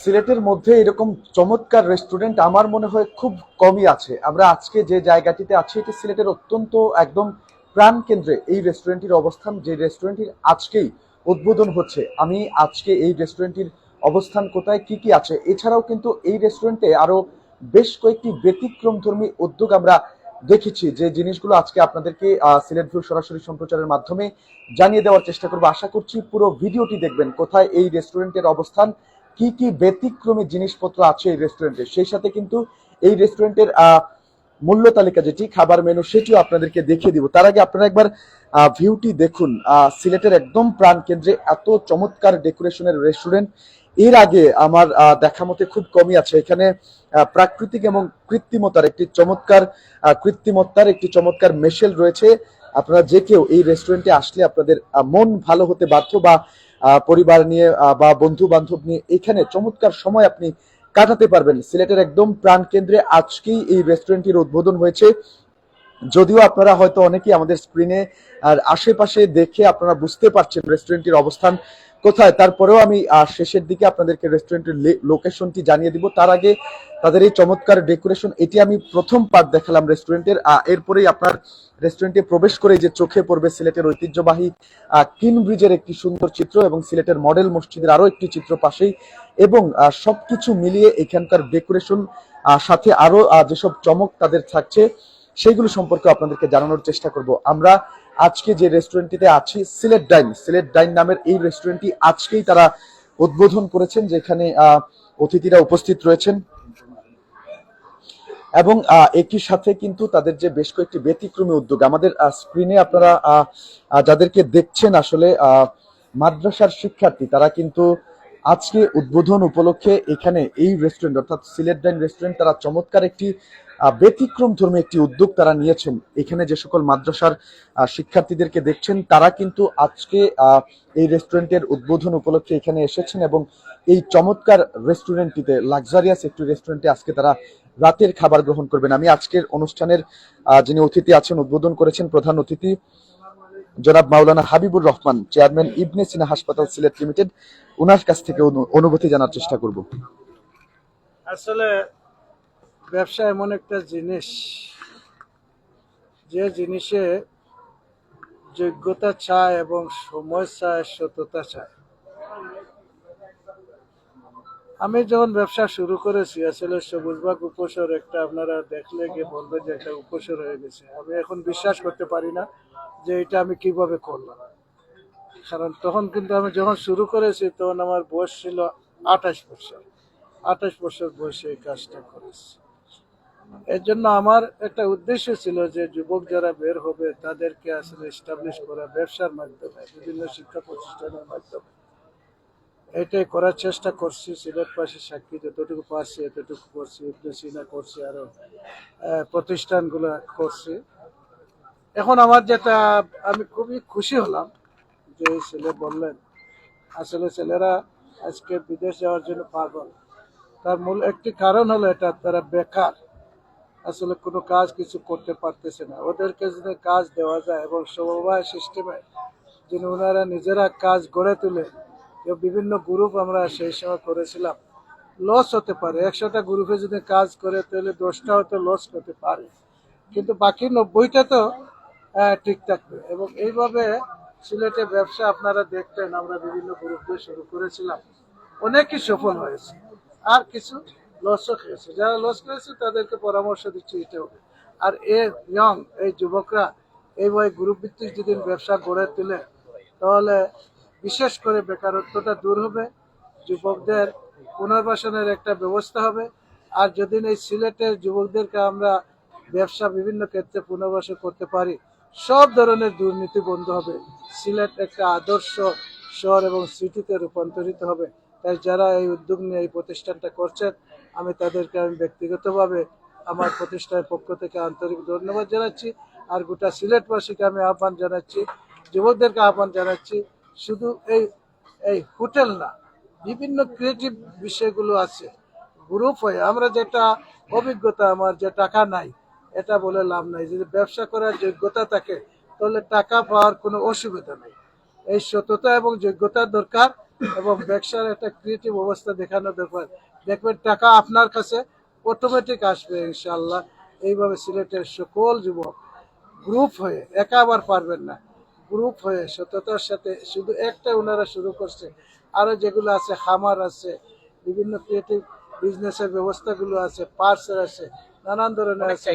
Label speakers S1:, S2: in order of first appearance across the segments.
S1: সিলেটের মধ্যে এরকম চমৎকার রেস্টুরেন্ট আমার মনে হয় খুব কমই আছে। আমরা আজকে যে জায়গাটিতে আছি, এটি সিলেটের অত্যন্ত একদম প্রাণ কেন্দ্রে এই রেস্টুরেন্টটির অবস্থান, যে রেস্টুরেন্টটির আজকেই উদ্বোধন হচ্ছে। আমি আজকে এই রেস্টুরেন্টটির অবস্থান কোথায়, কি কি আছে? এছাড়াও কিন্তু এই রেস্টুরেন্টে আরও বেশ কয়েকটি ব্যতিক্রমধর্মী উদ্যোগ আমরা দেখেছি, যে জিনিসগুলো আজকে আপনাদেরকে সিলেট ভিউ সরাসরি সম্প্রচারের মাধ্যমে জানিয়ে দেওয়ার চেষ্টা করব। আশা করছি পুরো ভিডিওটি দেখবেন, কোথায় এই রেস্টুরেন্টের অবস্থান কি কি ব্যতিক্রমী জিনিসপত্র আছে এই রেস্টুরেন্টে সেই সাথে কিন্তু এই রেস্টুরেন্টের মূল্য তালিকা যেটি খাবার মেনু সেটিও আপনাদেরকে দেখিয়ে দিব। তার আগে আপনারা একবার ভিউটি দেখুন। সিলেটের একদম প্রাণ কেন্দ্রে এত চমৎকার ডেকোরেশনের রেস্টুরেন্টের আগে আমার দেখা মতে খুব কমই আছে। এখানে প্রাকৃতিক এবং কৃত্রিমতার একটি চমৎকার আহ, কৃত্রিমত্তার একটি চমৎকার মেশেল রয়েছে। আপনারা যে কেউ এই রেস্টুরেন্টে আসলে আপনাদের মন ভালো হতে বাধ্য বা পরিবার নিয়ে বা বন্ধু বান্ধব নিয়ে এখানে চমৎকার সময় আপনি কাটাতে পারবেন। সিলেটের একদম প্রাণ কেন্দ্রে আজকেই এই রেস্টুরেন্টটির উদ্বোধন হয়েছে। যদিও আপনারা হয়তো অনেকেই আমাদের স্ক্রিনে আর আশেপাশে দেখে আপনারা বুঝতে পারছেন রেস্টুরেন্টটির অবস্থান। কোথায়? তারপরেও আমি শেষের দিকে আপনাদেরকে রেস্টুরেন্টের লোকেশনটি জানিয়ে দিব। তার আগে তাদের এই চমৎকার ডেকোরেশন এটি আমি প্রথম পার্ট দেখালাম রেস্টুরেন্টের এরপরেই আপনার রেস্টুরেন্টে প্রবেশ করে যে চোখে পড়বে সিলেটের ঐতিহ্যবাহী কিন ব্রিজের একটি সুন্দর চিত্র এবং সিলেটের মডেল মসজিদের আরও একটি চিত্র পাশেই। এবং সবকিছু মিলিয়ে এখানকার ডেকোরেশন সাথে আরও যেসব চমক তাদের থাকছে, সেইগুলো সম্পর্কে আপনাদেরকে জানানোর চেষ্টা করব। আমরা আজকে যে রেস্টুরেন্টটিতে আছে সিলেট ডাইন সিলেট ডাইন নামের এই রেস্টুরেন্টটি আজকেই তারা উদ্বোধন করেছেন, যেখানে অতিথিরা উপস্থিত রয়েছেন। এবং একই সাথে কিন্তু তাদের যে বেশ কয়েকটি ব্যতিক্রমী উদ্যোগ, আমাদের স্ক্রিনে আপনারা যাদেরকে দেখছেন আসলে মাদ্রাসার শিক্ষার্থী, তারা কিন্তু আজকে উদ্বোধন উপলক্ষে এখানে এই রেস্টুরেন্ট অর্থাৎ সিলেট ডাইন রেস্টুরেন্ট তারা চমৎকার একটি ব্যতিক্রম ধর্মী একটি উদ্যোগ তারা নিয়েছেন। এখানে যে সকল মাদ্রাসার শিক্ষার্থীদেরকে দেখছেন, তারা কিন্তু আজকে এই রেস্টুরেন্টের উদ্বোধন উপলক্ষে এখানে এসেছেন এবং এই চমৎকার রেস্টুরেন্টটিতে, লাক্সারিয়াস একটি রেস্টুরেন্টে আজকে তারা রাতের খাবার গ্রহণ করবেন। আমি আজকের অনুষ্ঠানের যিনি অতিথি আছেন, উদ্বোধন করেছেন প্রধান অতিথি জনাব মাওলানা হাবিবুর রহমান, চেয়ারম্যান ইবনে সিনা হাসপাতাল সিলেট লিমিটেড। ওনার কাছ থেকে অনু- অনুভূতি জানার চেষ্টা করব।
S2: আসলে ব্যবসা এমন একটা জিনিস, যে জিনিসে যোগ্যতা চায় এবং সময় চায়, সততা চায়। আমি যখন ব্যবসা শুরু করেছি, আসলে সবুজবাগ উপসর একটা আপনারা দেখলে গিয়ে বলবেন যে একটা উপসর হয়ে গেছে। আমি এখন বিশ্বাস করতে পারি না যে এটা আমি কীভাবে করলাম। কারণ তখন কিন্তু আমি যখন শুরু করেছি, তখন আমার বয়স ছিল আঠাশ বছর। আঠাশ বছর বয়সে এই কাজটা করেছি। এর জন্য আমার একটা উদ্দেশ্য ছিল যে যুবক যারা বের হবে তাদেরকে আসলে এস্টাবলিশ করা ব্যবসার মাধ্যমে বিভিন্ন শিক্ষা প্রতিষ্ঠানের মাধ্যমে। এটাই করার চেষ্টা করছি সিলেট পাশে সাক্ষী যতটুকু পারছি এতটুকু করছি উদ্দেশ্যিনা করছি আরও আহ, প্রতিষ্ঠানগুলো করছি। এখন আমার যেটা আমি খুবই খুশি হলাম যে ছেলে বললেন আসলে ছেলেরা আজকে বিদেশ যাওয়ার জন্য পাগল। তার মূল একটি কারণ হলো এটা তারা বেকার। আসলে কোনো কাজ কিছু করতে পারতেছে না। ওদেরকে যদি কাজ দেওয়া যায় এবং সমবায় সিস্টেমে যিনি ওনারা নিজেরা কাজ গড়ে তুলে বিভিন্ন গ্রুপ আমরা সেই সময় করেছিলাম। লস হতে পারে। একশোটা গ্রুপে যদি কাজ করে, তাহলে দশটা হয়তো লস হতে পারে। কিন্তু বাকি নব্বইটা তো ঠিক থাকবে। এবং এইভাবে সিলেটে ব্যবসা আপনারা দেখতেন আমরা বিভিন্ন গ্রুপ শুরু করেছিলাম। অনেকই সফল হয়েছে। আর কিছু লসও খেয়েছে। যারা লস খেয়েছে, তাদেরকে পরামর্শ দিচ্ছি এটা হবে। আর এ ইয়ং এই যুবকরা এইভাবে গ্রুপ ভিত্তিক যদি ব্যবসা গড়ে তোলে, তাহলে বিশেষ করে বেকারত্বটা দূর হবে, যুবকদের পুনর্বাসনের একটা ব্যবস্থা হবে। আর যদি এই সিলেটের যুবকদেরকে আমরা ব্যবসা বিভিন্ন ক্ষেত্রে পুনর্বাসন করতে পারি, সব ধরনের দুর্নীতি বন্ধ হবে। সিলেট একটা আদর্শ শহর এবং সিটিতে রূপান্তরিত হবে। তাই যারা এই উদ্যোগ নিয়ে এই প্রতিষ্ঠানটা করছেন, আমি তাদেরকে আমি ব্যক্তিগতভাবে আমার প্রতিষ্ঠানের পক্ষ থেকে আন্তরিক ধন্যবাদ জানাচ্ছি। আর গোটা সিলেটবাসীকে আমি আহ্বান জানাচ্ছি, যুবকদেরকে আহ্বান জানাচ্ছি, শুধু এই এই হোটেল না, বিভিন্ন ক্রিয়েটিভ বিষয়গুলো আছে। গ্রুপ হয়ে আমরা যেটা অভিজ্ঞতা, আমার যে টাকা নাই, এটা বলে লাভ নাই। যদি ব্যবসা করার যোগ্যতা থাকে, তাহলে টাকা পাওয়ার কোনো অসুবিধা নেই। এই সততা এবং যোগ্যতার দরকার। এবং ব্যবসার একটা ক্রিয়েটিভ অবস্থা দেখানো ব্যাপার। দেখবেন টাকা আপনার কাছে অটোমেটিক আসবে ইনশাল্লাহ এইভাবে সিলেটের সকল যুবক গ্রুপ হয়ে একা আবার পারবেন না। গ্রুপ হয়ে সততার সাথে শুধু একটা ওনারা শুরু করছে। আরও যেগুলো আছে খামার আছে বিভিন্ন ক্রিয়েটিভ বিজনেসের ব্যবস্থাগুলো আছে পার্সের আছে নানান ধরনের
S3: অনেক
S2: আছে।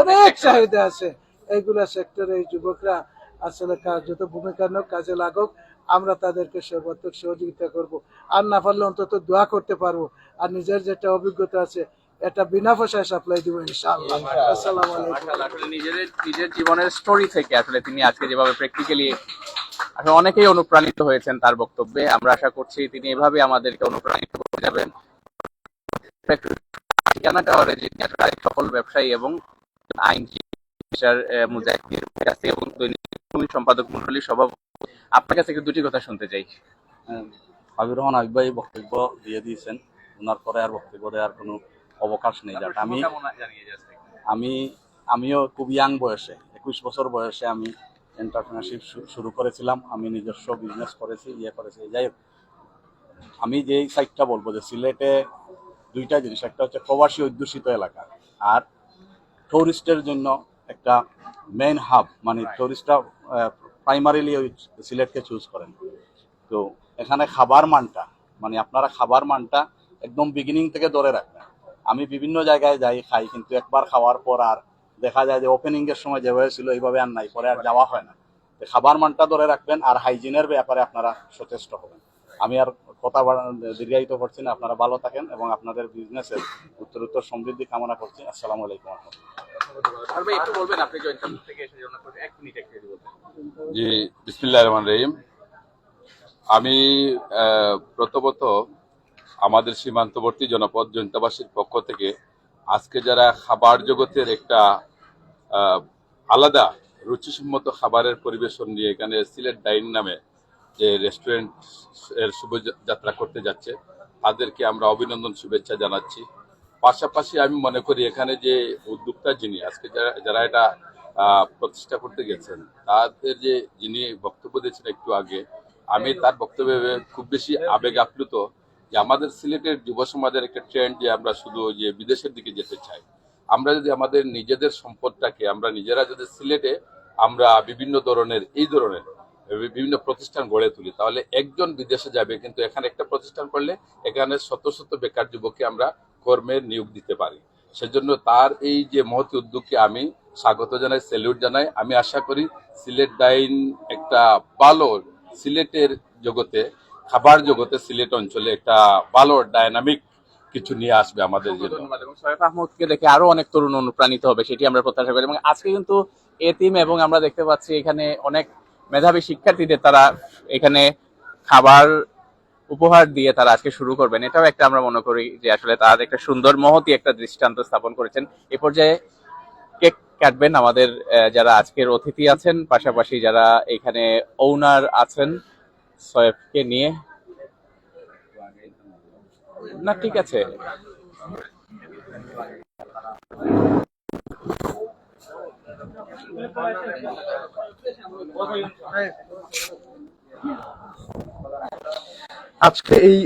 S2: অনেক চাহিদা। আছে। এইগুলা সেক্টরে এই যুবকরা আসলে কার্যত ভূমিকা কাজে লাগুক। আমরা তাদেরকে সর্বাত্মক সহযোগিতা করব। আর না পারলে অন্তত দোয়া করতে পারব। আর নিজের যেটা অভিজ্ঞতা আছে এটা বিনা পয়সায় সাপ্লাই দিব ইনশাআল্লাহ। আসসালামু আলাইকুম।
S3: মাশাআল্লাহ, নিজের জীবনের স্টোরি থেকে আসলে তিনি আজকে যেভাবে প্র্যাকটিক্যালি আসলে অনেকেই অনুপ্রাণিত হয়েছেন তার বক্তব্যে। আমরা আশা করছি তিনি এভাবে আমাদেরকে অনুপ্রাণিত করে যাবেন। ঠিকানাটা হলে যিনি আসলে আরেক সফল ব্যবসায়ী এবং আইনজীবী মুজাহিদের এবং দৈনিক সম্পাদক মন্ডলীর সভাপতি। আপনার কাছে একটু দুটি কথা শুনতে চাই।
S4: হাবির রহমান হাবিব ভাই বক্তব্য দিয়ে দিয়েছেন। ওনার পরে আর বক্তব্য দেওয়ার কোনো অবকাশ নেই। যাক আমি আমি আমিও খুব ইয়াং বয়সে একুশ বছর বয়সে আমি এন্টারপ্রেনারশিপ শুরু করেছিলাম। আমি নিজস্ব বিজনেস করেছি ইয়ে করেছি। যাই হোক আমি যেই সাইডটা বলব যে সিলেটে দুইটা জিনিস। একটা হচ্ছে প্রবাসী অধ্যুষিত এলাকা আর টুরিস্টের জন্য একটা মেইন হাব মানে টুরিস্টরা প্রাইমারিলি ওই সিলেটকে চুজ করেন। তো এখানে খাবার মানটা মানে আপনারা খাবার মানটা একদম বিগিনিং থেকে ধরে রাখবেন। আমি বিভিন্ন জায়গায় যাই, খাই, কিন্তু একবার খাওয়ার পর আর দেখা যায় যে ওপেনিংয়ের সময় যেভাবে ছিল এইভাবে আর নাই, পরে আর যাওয়া হয় না। খাবার মানটা ধরে রাখবেন আর হাইজিনের ব্যাপারে আপনারা সচেষ্ট হবেন। আমি আর কথা দীর্ঘায়িত করছি না আপনারা ভালো থাকেন এবং আপনাদের বিজনেসের উত্তরোত্তর সমৃদ্ধি কামনা করছি। আসসালামু আলাইকুম রহমতুল্লাহ।
S3: আর ভাই একটু বলবেন আপনি জয়েন্ট থেকে এসে জন্য এক মিনিট একটু যদি
S5: জি বিসমিল্লাহ রহমান রহিম। আমি প্রথমত আমাদের সীমান্তবর্তী জনপদ জৈন্তাবাসীর পক্ষ থেকে আজকে যারা খাবার জগতের একটা আলাদা রুচিসম্মত খাবারের পরিবেশন নিয়ে এখানে সিলেট ডাইন নামে যে রেস্টুরেন্টের শুভযাত্রা করতে যাচ্ছে, তাদেরকে আমরা অভিনন্দন, শুভেচ্ছা জানাচ্ছি। পাশাপাশি আমি মনে করি এখানে যে উদ্যোক্তা যিনি, আজকে যারা যারা এটা প্রতিষ্ঠা করতে গেছেন, তাদের যে যিনি বক্তব্য দিয়েছেন একটু আগে, আমি তার বক্তব্যে খুব বেশি আবেগ আপ্লুত যে আমাদের সিলেটের যুব সমাজের একটা ট্রেন্ড যে আমরা শুধু যে বিদেশের দিকে যেতে চাই। আমরা যদি আমাদের নিজেদের সম্পদটাকে, আমরা নিজেরা যদি সিলেটে আমরা বিভিন্ন ধরনের, এই ধরনের বিভিন্ন প্রতিষ্ঠান গড়ে তুলি। তাহলে একজন বিদেশে যাবে, কিন্তু এখানে একটা প্রতিষ্ঠান করলে এখানে শত শত বেকার যুবককে আমরা কর্মের নিয়োগ দিতে পারি। সেজন্য তার এই যে মহতি উদ্যোগকে আমি স্বাগত জানাই স্যালিউট জানাই। আমি আশা করি সিলেট ডাইন একটা ভালো সিলেটের জগতে, খাবার জগতে সিলেট অঞ্চলে একটা ভালো ডায়নামিক কিছু নিয়ে আসবে আমাদের জন্য।
S3: শরীফ আহমদকে দেখে আরও অনেক তরুণ অনুপ্রাণিত হবে, সেটি আমরা প্রত্যাশা করি। এবং আজকে কিন্তু এতিম এবং আমরা দেখতে পাচ্ছি এখানে অনেক মেধাবী শিক্ষার্থীদের তারা এখানে খাবার উপহার দিয়ে তারা আজকে শুরু করবেন। এটাও একটা আমরা মনে করি যে আসলে তার একটা সুন্দর মহতি একটা দৃষ্টান্ত স্থাপন করেছেন। এ পর্যায়ে কেক কাটবেন আমাদের যারা আজকের অতিথি আছেন, পাশাপাশি যারা এখানে ওনার আছেন সয়েফকে নিয়ে। না, ঠিক আছে।
S1: আজকে এই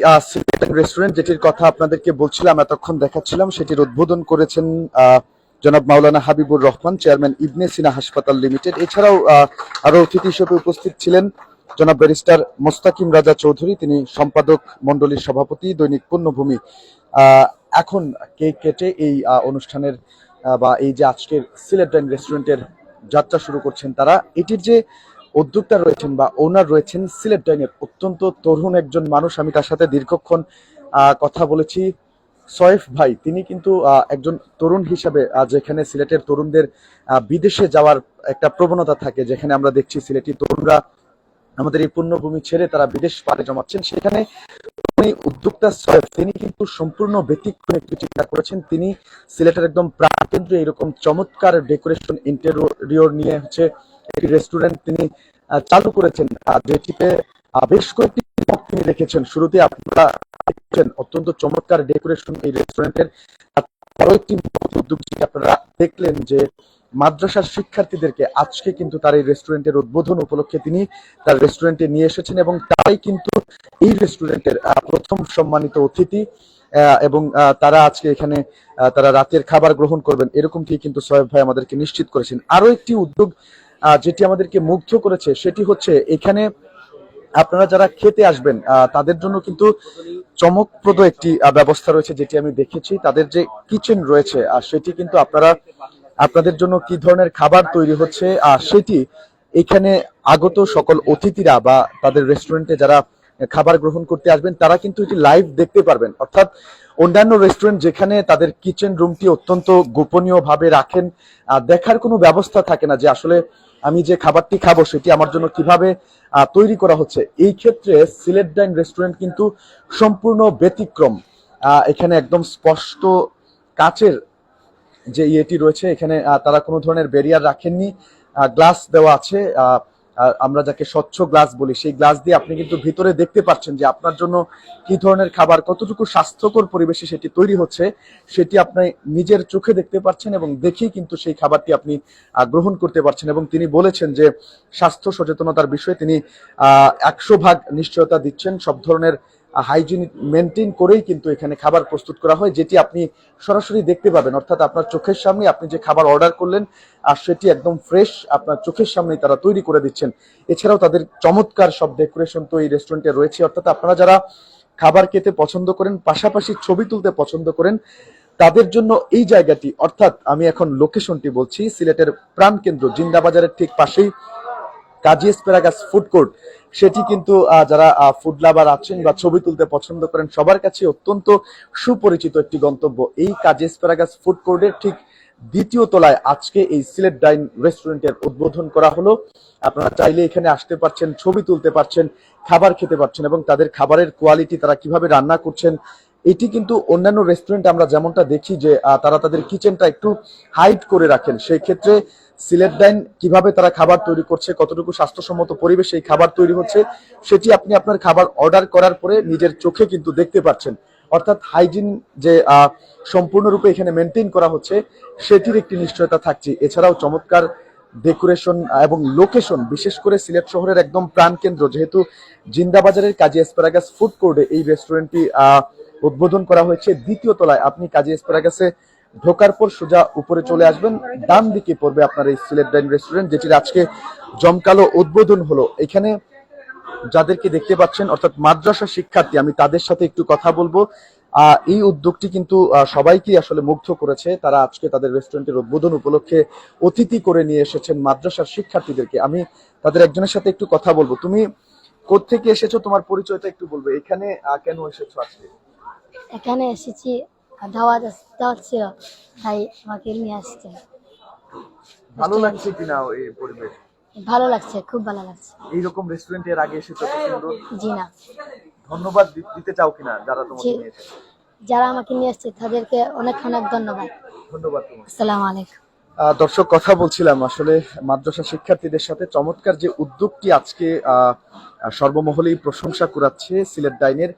S1: রেস্টুরেন্ট যেটির কথা আপনাদেরকে বলছিলাম এতক্ষণ দেখাচ্ছিলাম সেটির উদ্বোধন করেছেন জনাব মাওলানা হাবিবুর রহমান চেয়ারম্যান ইবনে সিনা হাসপাতাল লিমিটেড। এছাড়াও আরও অতিথি হিসেবে উপস্থিত ছিলেন জনাব ব্যারিস্টার মোস্তাকিম রাজা চৌধুরী তিনি সম্পাদক মণ্ডলীর সভাপতি দৈনিক আহ, এখন কেক কেটে এই অনুষ্ঠানের বা এই যে আজকের সিলেট ডাইন রেস্টুরেন্টের যাত্রা শুরু করছেন তারা, এটির যে উদ্যোক্তা রয়েছেন বা ওনার রয়েছেন সিলেট ডাইনের অত্যন্ত তরুণ একজন মানুষ, আমি তার সাথে দীর্ঘক্ষণ কথা বলেছি। সয়েফ ভাই, তিনি কিন্তু একজন তরুণ হিসাবে যেখানে সিলেটের তরুণদের বিদেশে যাওয়ার একটা প্রবণতা থাকে, যেখানে আমরা দেখছি সিলেটি তরুণরা আমাদের এই পুণ্যভূমি ছেড়ে তারা বিদেশ পাড়ে জমাচ্ছেন। সেখানে উনি উদ্যোক্তা সয়েফ তিনি কিন্তু সম্পূর্ণ ব্যতিক্রম একটি চিন্তা করেছেন। তিনি সিলেটের একদম প্রাণকেন্দ্রে এরকম চমৎকার ডেকোরেশন ইন্টেরিয়র নিয়ে হচ্ছে একটি রেস্টুরেন্ট তিনি চালু করেছেন। যেটিতে বেশ কয়েকটি তিনি রেখেছেন। শুরুতে আপনারা দেখছেন অত্যন্ত চমৎকার ডেকোরেশন এই রেস্টুরেন্টের। আরও একটি উদ্যোগ আপনারা দেখলেন যে মাদ্রাসার শিক্ষার্থীদেরকে আজকে কিন্তু তার এই রেস্টুরেন্টের উদ্বোধন উপলক্ষে তিনি তার রেস্টুরেন্টে নিয়ে এসেছেন এবং তারাই কিন্তু এই রেস্টুরেন্টের প্রথম সম্মানিত অতিথি এবং তারা আজকে এখানে তারা রাতের খাবার গ্রহণ করবেন এরকমটি কিন্তু সোহেব ভাই আমাদেরকে নিশ্চিত করেছেন। আরও একটি উদ্যোগ যেটি আমাদেরকে মুগ্ধ করেছে সেটি হচ্ছে এখানে আপনারা যারা খেতে আসবেন তাদের জন্য কিন্তু চমকপ্রদ একটি ব্যবস্থা রয়েছে যেটি আমি দেখেছি। তাদের যে কিচেন রয়েছে সেটি কিন্তু আপনারা আপনাদের জন্য কি ধরনের খাবার তৈরি হচ্ছে? আর সেটি এখানে আগত সকল অতিথিরা বা তাদের রেস্টুরেন্টে যারা খাবার গ্রহণ করতে আসবেন তারা কিন্তু এটি লাইভ দেখতে পারবেন। অর্থাৎ অন্যান্য রেস্টুরেন্ট যেখানে তাদের কিচেন রুমটি অত্যন্ত গোপনীয় ভাবে রাখেন আহ, দেখার কোনো ব্যবস্থা থাকে না যে আসলে আমি যে খাবারটি খাব সেটি আমার জন্য কীভাবে তৈরি করা হচ্ছে। এই ক্ষেত্রে সিলেট ডাইন রেস্টুরেন্ট কিন্তু সম্পূর্ণ ব্যতিক্রম। এখানে একদম স্পষ্ট কাচের যে ইয়েটি রয়েছে, এখানে তারা কোনো ধরনের ব্যারিয়ার রাখেননি। গ্লাস দেওয়া আছে আমরা যাকে স্বচ্ছ গ্লাস বলি, সেই গ্লাস দিয়ে আপনি কিন্তু ভিতরে দেখতে পাচ্ছেন যে আপনার জন্য কি ধরনের খাবার, কতটুকু স্বাস্থ্যকর পরিবেশে সেটি তৈরি হচ্ছে, সেটি আপনি নিজের চোখে দেখতে পাচ্ছেন এবং দেখেই কিন্তু সেই খাবারটি আপনি গ্রহণ করতে পারছেন এবং তিনি বলেছেন যে স্বাস্থ্য সচেতনতার বিষয়ে তিনি একশো ভাগ নিশ্চয়তা দিচ্ছেন। সব ধরনের হাইজিন মেনটেন করেই কিন্তু এখানে খাবার প্রস্তুত করা হয়, যেটি আপনি সরাসরি দেখতে পাবেন। অর্থাৎ আপনার চোখের সামনে আপনি যে খাবার অর্ডার করলেন, আর সেটি একদম ফ্রেশ আপনার চোখের সামনেই তারা তৈরি করে দিচ্ছেন। এছাড়াও তাদের চমৎকার সব ডেকোরেশন তো এই রেস্টুরেন্টে রয়েছে। অর্থাৎ আপনারা যারা খাবার খেতে পছন্দ করেন, পাশাপাশি ছবি তুলতে পছন্দ করেন, তাদের জন্য এই জায়গাটি, অর্থাৎ আমি এখন লোকেশনটি বলছি, সিলেটের প্রাণকেন্দ্র জিন্দাবাজারের ঠিক পাশেই। কাজী এসপেরাগাস ফুড কোর্ট, সেটি কিন্তু যারা ফুড লাভার আছেন বা ছবি তুলতে পছন্দ করেন, সবার কাছে অত্যন্ত সুপরিচিত একটি গন্তব্য। এই কাজী এসপেরাগাস ফুড কোর্টের ঠিক দ্বিতীয় তলায় আজকে এই সিলেট ডাইন রেস্টুরেন্টের উদ্বোধন করা হলো। আপনারা চাইলে এখানে আসতে পারছেন, ছবি তুলতে পারছেন, খাবার খেতে পারছেন এবং তাদের খাবারের কোয়ালিটি তারা কীভাবে রান্না করছেন এটি কিন্তু অন্যান্য রেস্টুরেন্ট আমরা যেমনটা দেখি যে তারা তাদের কিচেনটা একটু হাইড করে রাখেন। সেই ক্ষেত্রে সিলেট ডাইন কীভাবে তারা খাবার তৈরি করছে, কতটুকু স্বাস্থ্যসম্মত পরিবেশে এই খাবার তৈরি হচ্ছে, সেটি আপনি আপনার খাবার অর্ডার করার পরে নিজের চোখে কিন্তু দেখতে পাচ্ছেন। অর্থাৎ হাইজিন যে সম্পূর্ণরূপে এখানে মেনটেন করা হচ্ছে, সেটির একটি নিশ্চয়তা থাকছে। এছাড়াও চমৎকার ডেকোরেশন এবং লোকেশন বিশেষ করে সিলেট শহরের একদম প্রাণকেন্দ্র, যেহেতু জিন্দাবাজারের কাজী এসপারাগাস ফুড কোর্টে এই রেস্টুরেন্টটি উদ্বোধন করা হয়েছে। দ্বিতীয় তলায় আপনি কাজী এসপারাগাসে ঢোকার পর সোজা উপরে চলে আসবেন। ডান দিকে পড়বে আপনার এই সিলেট ডাইন রেস্টুরেন্ট, যেটির আজকে জমকালো উদ্বোধন হলো। এখানে যাদেরকে দেখতে পাচ্ছেন, অর্থাৎ মাদ্রাসা শিক্ষার্থী, আমি তাদের সাথে একটু কথা বলব। এই উদ্যোগটি কিন্তু সবাইকে আসলে মুগ্ধ করেছে। তারা আজকে তাদের রেস্টুরেন্টের উদ্বোধন উপলক্ষে অতিথি করে নিয়ে এসেছেন মাদ্রাসার শিক্ষার্থীদেরকে। আমি তাদের একজনের সাথে একটু কথা বলব। তুমি কোত্থেকে এসেছ? তোমার পরিচয়টা একটু বলবে। এখানে কেন এসেছ আজকে?
S6: এখানে এসেছি দাওয়াত দাওয়াত ছিল তাই আমাকে নিয়ে আসছে।
S1: ভালো লাগছে কিনা এই পরিবেশ?
S6: ভালো লাগছে খুব ভালো লাগছে।
S1: এইরকম রেস্টুরেন্টের আগে এসেছ সুন্দর।
S6: জি না।
S1: ধন্যবাদ দিতে চাও কিনা যারা তোমাকে নিয়ে এসেছে?
S6: যারা আমাকে নিয়ে আসছে তাদেরকে অনেক অনেক ধন্যবাদ।
S1: ধন্যবাদ তোমাকে।
S6: আসসালামু আলাইকুম।
S1: আহ, দর্শক কথা বলছিলাম আসলে মাদ্রাসা শিক্ষার্থীদের সাথে চমৎকার যে উদ্যোগটি আজকে আহ, সর্বমহলেই প্রশংসা কুড়াচ্ছে সিলেট ডাইনের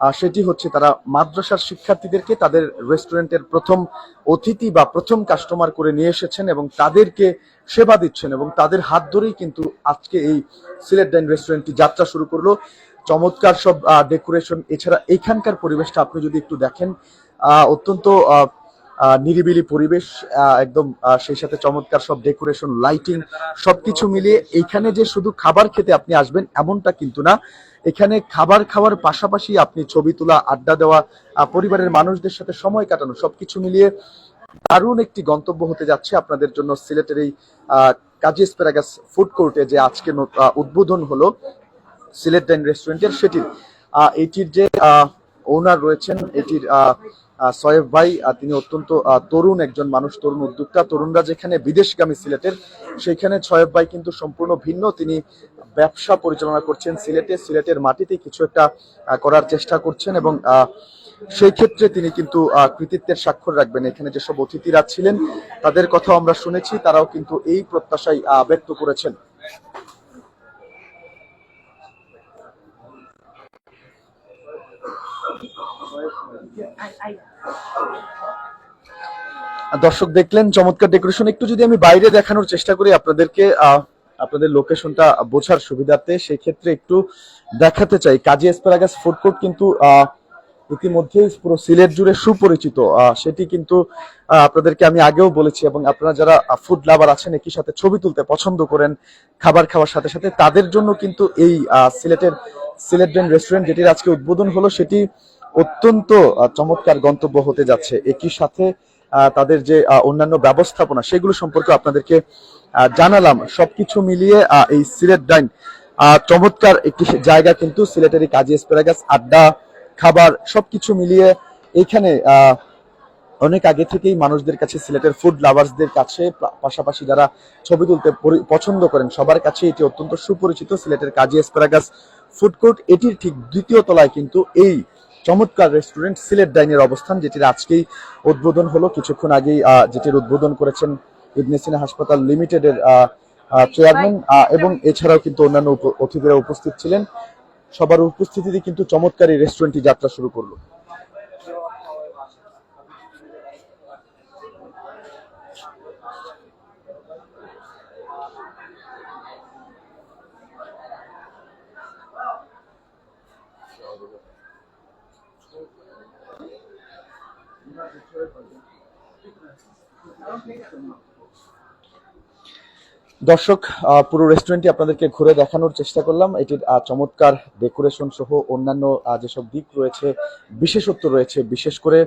S1: সেটি হচ্ছে তারা মাদ্রাসার শিক্ষার্থীদেরকে তাদের রেস্টুরেন্টের প্রথম অতিথি বা প্রথম কাস্টমার করে নিয়ে এসেছেন এবং তাদেরকে সেবা দিচ্ছেন এবং তাদের হাত ধরেই কিন্তু আজকে এই সিলেট ডাইন রেস্টুরেন্টটি যাত্রা শুরু করল। চমৎকার সব ডেকোরেশন এছাড়া এখানকার পরিবেশটা আপনি যদি একটু দেখেন অত্যন্ত নিরিবিলি পরিবেশ একদম সেই সাথে চমৎকার সব ডেকোরেশন লাইটিং সবকিছু মিলিয়ে এইখানে যে শুধু খাবার খেতে আপনি আসবেন এমনটা কিন্তু না। এখানে খাবার খাওয়ার পাশাপাশি আপনি ছবি তোলা, আড্ডা দেওয়া পরিবারের মানুষদের সাথে সময় কাটানো, সবকিছু মিলিয়ে দারুণ একটি গন্তব্য হতে যাচ্ছে আপনাদের জন্য সিলেটের এই কাজী স্পেরাগাস ফুড কোর্টে যে আজকে উদ্বোধন হলো সিলেট ডাইন রেস্টুরেন্টের সেটির। এটির যে ওনার রয়েছেন, এটির আহ, ভাই তিনি অত্যন্ত তরুণ একজন মানুষ তরুণ উদ্যোক্তা তরুণরা যেখানে বিদেশগামী সিলেটের সেখানে সয়েফ ভাই কিন্তু সম্পূর্ণ ভিন্ন। তিনি ব্যবসা পরিচালনা করছেন সিলেটে সিলেটের মাটিতে কিছু একটা করার চেষ্টা করছেন এবং সেই ক্ষেত্রে তিনি কিন্তু কৃতিত্বের স্বাক্ষর রাখবেন। এখানে যেসব অতিথিরা ছিলেন তাদের কথাও আমরা শুনেছি তারাও কিন্তু এই প্রত্যাশাই ব্যক্ত করেছেন। দর্শক দেখলেন, চমৎকার ডেকোরেশন একটু যদি আমি বাইরে দেখানোর চেষ্টা করি আপনাদেরকে আপনাদের লোকেশনটা বোঝার সুবিধার্থে সেই ক্ষেত্রে একটু দেখাতে চাই। কাজী এসপারাগাস ফুড কোর্ট কিন্তু ইতিমধ্যেই পুরো সিলেট জুড়ে সুপরিচিত। সেটি কিন্তু আপনাদেরকে আমি আগেও বলেছি এবং আপনারা যারা ফুড লাভার আছেন, একই সাথে ছবি তুলতে পছন্দ করেন, খাবার খাওয়ার সাথে সাথে, তাদের জন্য কিন্তু এই সিলেটের, সিলেট রেস্টুরেন্ট যেটির আজকে উদ্বোধন হলো, সেটি অত্যন্ত চমৎকার গন্তব্য হতে যাচ্ছে। একই সাথে তাদের যে অন্যান্য ব্যবস্থাপনা, সেগুলো সম্পর্কে আপনাদেরকে জানালাম। সবকিছু মিলিয়ে এই সিলেট ডাইন চমৎকার একটি জায়গা কিন্তু সিলেটের এই কাজী এসপেরাগাস আড্ডা, খাবার, সবকিছু মিলিয়ে এখানে অনেক আগে থেকেই মানুষদের কাছে, সিলেটের ফুড লাভার্সদের কাছে পাশাপাশি যারা ছবি তুলতে পছন্দ করেন, সবার কাছে এটি অত্যন্ত সুপরিচিত সিলেটের কাজী এসপেরাগাস ফুড কোর্ট এটির ঠিক দ্বিতীয় তলায় কিন্তু এই চমৎকার রেস্টুরেন্ট সিলেট ডাইনের অবস্থান, যেটির আজকেই উদ্বোধন হলো। কিছুক্ষণ আগেই যেটির উদ্বোধন করেছেন ইবনে সিনা হাসপাতাল লিমিটেডের চেয়ারম্যান এবং এছাড়াও কিন্তু অন্যান্য অতিথিরা উপস্থিত ছিলেন। সবার উপস্থিতিতে কিন্তু চমৎকার এই রেস্টুরেন্টটি যাত্রা শুরু করল। দর্শক পুরো রেস্টুরেন্টটি আপনাদেরকে ঘুরে দেখানোর চেষ্টা করলাম। এটির চমৎকার ডেকোরেশন সহ অন্যান্য যেসব দিক রয়েছে, বিশেষত্ব রয়েছে, বিশেষ করে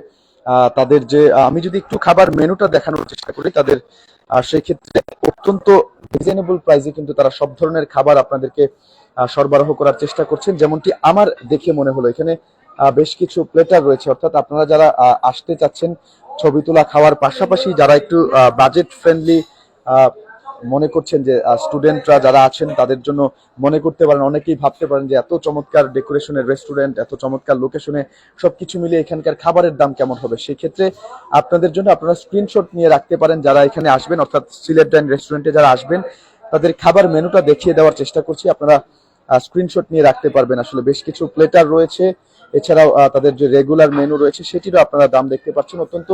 S1: তাদের যে আমি যদি একটু খাবার মেনুটা দেখানোর চেষ্টা করি, তাদের সেই ক্ষেত্রে অত্যন্ত রিজনেবল প্রাইসে কিন্তু তারা সব ধরনের খাবার আপনাদেরকে সরবরাহ করার চেষ্টা করছেন। যেমনটি আমার দেখে মনে হলো। এখানে বেশ কিছু প্লেটার রয়েছে। অর্থাৎ আপনারা যারা আসতে চাচ্ছেন ছবি তোলা খাওয়ার পাশাপাশি, যারা একটু বাজেট ফ্রেন্ডলি মনে করছেন যে স্টুডেন্টরা যারা আছেন, তাদের জন্য মনে করতে পারেন, অনেকেই ভাবতে পারেন যে, এত চমৎকার ডেকোরেশনের রেস্টুরেন্ট এত চমৎকার লোকেশনে সবকিছু মিলিয়ে এখানকার খাবারের দাম কেমন হবে? সেক্ষেত্রে আপনাদের জন্য আপনারা স্ক্রিনশট নিয়ে রাখতে পারেন যারা এখানে আসবেন, অর্থাৎ সিলেট ডাইন রেস্টুরেন্টে যারা আসবেন, তাদের খাবার মেনুটা দেখিয়ে দেওয়ার চেষ্টা করছি। আপনারা স্ক্রিনশট নিয়ে রাখতে পারবেন। আসলে বেশ কিছু প্লেটার রয়েছে। এছাড়াও তাদের যে রেগুলার মেনু রয়েছে, সেটিরও আপনারা দাম দেখতে পাচ্ছেন। অত্যন্ত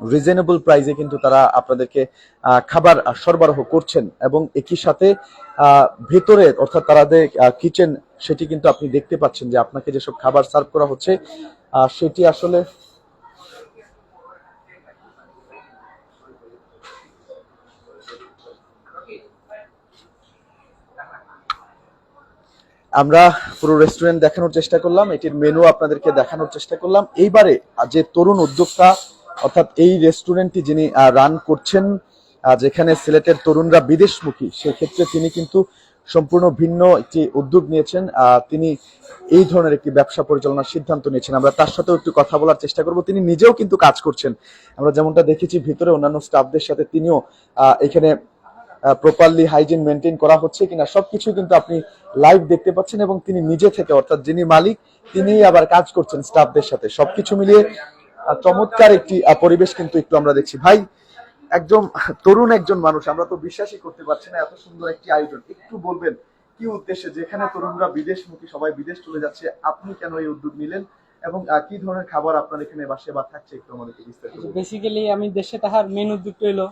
S1: রিজনেবল প্রাইসে কিন্তু তারা আপনাদেরকে খাবার সরবরাহ করছেন। এবং একই সাথে ভেতরে অর্থাৎ তাদের কিচেন সেটি কিন্তু আপনি দেখতে পাচ্ছেন যে আপনাকে যেসব খাবার সার্ভ করা হচ্ছে সেটি আসলে আমরা পুরো রেস্টুরেন্ট দেখানোর চেষ্টা করলাম, এটির মেনু আপনাদেরকে দেখানোর চেষ্টা করলাম। এইবারে যে তরুণ উদ্যোক্তা, অর্থাৎ এই রেস্টুরেন্টটি যিনি রান করছেন যেখানে সিলেটের তরুণরা বিদেশমুখী, সেক্ষেত্রে তিনি কিন্তু সম্পূর্ণ ভিন্ন একটি উদ্যোগ নিয়েছেন। তিনি এই ধরনের একটি ব্যবসা পরিচালনার সিদ্ধান্ত নিয়েছেন। আমরা তার সাথেও একটু কথা বলার চেষ্টা করব। তিনি নিজেও কিন্তু কাজ করছেন। আমরা যেমনটা দেখেছি, ভিতরে অন্যান্য স্টাফদের সাথে তিনিও এখানে প্রপারলি হাইজিন মেনটেন করা হচ্ছে কিনা সবকিছু কিন্তু আপনি লাইভ দেখতে পাচ্ছেন এবং তিনি নিজে থেকে, অর্থাৎ যিনি মালিক, তিনি আবার কাজ করছেন স্টাফদের সাথে। সবকিছু মিলিয়ে চমৎকার একটি পরিবেশ কিন্তু একটু আমরা দেখছি। ভাই, একদম তরুণ একজন মানুষ, আমরা তো বিশ্বাসই করতে পারছি না এত সুন্দর একটি আয়োজন। একটু বলবেন, কি উদ্দেশ্যে? যেখানে তরুণরা বিদেশমুখী, সবাই বিদেশ চলে যাচ্ছে, আপনি কেন এই উদ্যোগ নিলেন? এবং কি ধরনের খাবার আপনার এখানে বাসে বা থাকছে? একটু আমাদেরকে বিস্তারিত
S7: বেসিক্যালি আমি দেশে তাহার মেন উদ্যোগটা হলো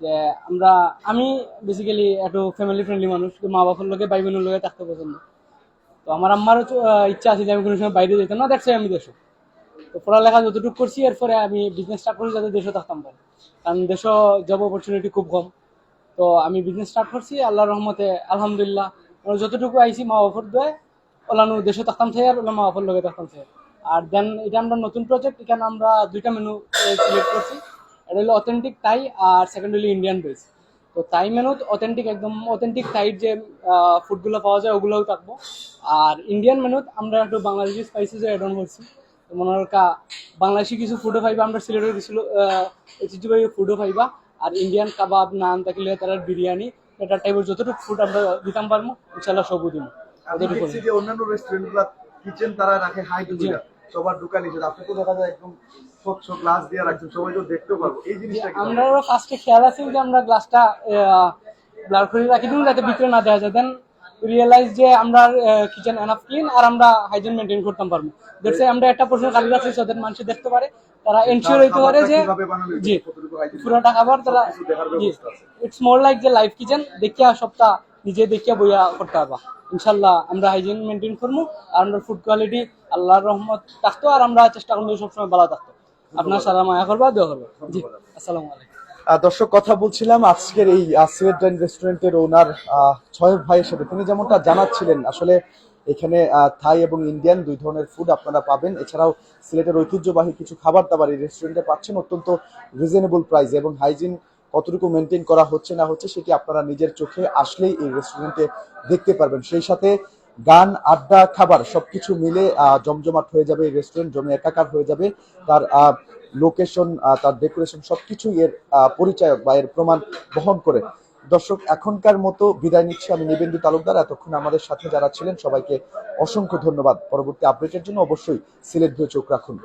S7: যে আমরা, আমি বেসিক্যালি একটু ফ্যামিলি ফ্রেন্ডলি মানুষ মা বাবার লোকে, ভাই বোনের লোকে থাকতে পছন্দ। তো আমার আম্মারও ইচ্ছা আছে যে আমি কোনো সময় বাইরে যেতাম না দেখছি আমি দেশও তো পড়ালেখা যতটুকু করছি, এরপরে আমি বিজনেস স্টার্ট করছি যাতে দেশও থাকতাম পারি। কারণ দেশও জব অপরচুনিটি খুব কম। তো আমি বিজনেস স্টার্ট করছি আল্লাহ রহমতে, আলহামদুলিল্লাহ। আমরা যতটুকু আইছি মা বাবার দোয় ওলানো দেশে থাকতাম চাই আর ওলা মা বাবার লোকে থাকতাম চাই আর দেন এটা আমরা নতুন প্রজেক্ট এখানে আমরা দুইটা মেনু সিলেক্ট করছি। এটা হলো অথেন্টিক তাই আর সেকেন্ড হলো ইন্ডিয়ান বেস তো তাই মেনুত অথেন্টিক একদম অথেন্টিক তাইর যে ফুডগুলো পাওয়া যায় ওগুলোও থাকব। আর ইন্ডিয়ান মেনুত আমরা একটু বাংলাদেশি স্পাইসেস অ্যাড অন করছি। মনে হয় কা বাংলাদেশি কিছু ফুডও পাইবা আমরা সিলেটের কিছু ঐতিহ্যবাহী ফুডও পাইবা আর ইন্ডিয়ান কাবাব নান থাকিলে তারা বিরিয়ানি এটা টাইপের যতটুকু ফুড আমরা দিতাম পারব ইনশাল্লাহ সবও দিন
S1: অন্যান্য রেস্টুরেন্টগুলা কিচেন তারা রাখে হাই সবার দোকান হিসেবে আপনি তো দেখা যায় একদম স্বচ্ছ গ্লাস দিয়ে রাখছেন সবাই তো দেখতেও পারব। এই জিনিসটা
S7: আমরা ফার্স্টে খেয়াল আছে যে আমরা গ্লাসটা ব্লার করে রাখি। দিন যাতে ভিতরে না দেওয়া যায় দেন রিয়েলাইজ যে আমরা কিচেন এনাফ ক্লিন আর আমরা হাইজিন মেনটেন করতাম পারব। দেখছে আমরা একটা প্রশ্ন কালি রাখছি যাদের মানুষ দেখতে পারে তারা এনশিওর হইতে পারে যে জি পুরোটা খাবার তারা ইটস মোর লাইক যে লাইফ কিচেন দেখিয়া সপ্তাহ নিজে দেখিয়া বইয়া করতে পারবা। ইনশাল্লাহ আমরা হাইজিন মেনটেন করব আর আমরা ফুড কোয়ালিটি আল্লাহর রহমত থাকতো, আর আমরা চেষ্টা করব সবসময় ভালো থাকতো। আপনার সারা মায়া করবা দেওয়া করব। জি, আসসালামু আলাইকুম।
S1: দর্শক, কথা বলছিলাম আজকের এই সিলেট ডাইন রেস্টুরেন্টের ওনার ছয় ভাইয়ের সাথে। তিনি যেমনটা জানাচ্ছিলেন, আসলে এখানে থাই এবং ইন্ডিয়ান দুই ধরনের ফুড আপনারা পাবেন। এছাড়াও সিলেটের ঐতিহ্যবাহী কিছু খাবার দাবার এই রেস্টুরেন্টে পাচ্ছেন, অত্যন্ত রিজনেবল প্রাইস এবং হাইজিন কতটুকু মেনটেন করা হচ্ছে না হচ্ছে সেটি আপনারা নিজের চোখে আসলেই এই রেস্টুরেন্টে দেখতে পারবেন। সেই সাথে গান আড্ডা খাবার সবকিছু মিলে জমজমাট হয়ে যাবে এই রেস্টুরেন্ট জমে একাকার হয়ে যাবে। তার লোকেশন তার ডেকোরেশন সবকিছু এর আহ, পরিচয়ক বা এর প্রমাণ বহন করে। দর্শক এখনকার মতো বিদায় নিচ্ছি আমি নিবেন্দু তালুকদার। এতক্ষণ আমাদের সাথে যারা ছিলেন সবাইকে অসংখ্য ধন্যবাদ। পরবর্তী আপডেটের জন্য অবশ্যই সিলেট ভিউ চোখ রাখুন।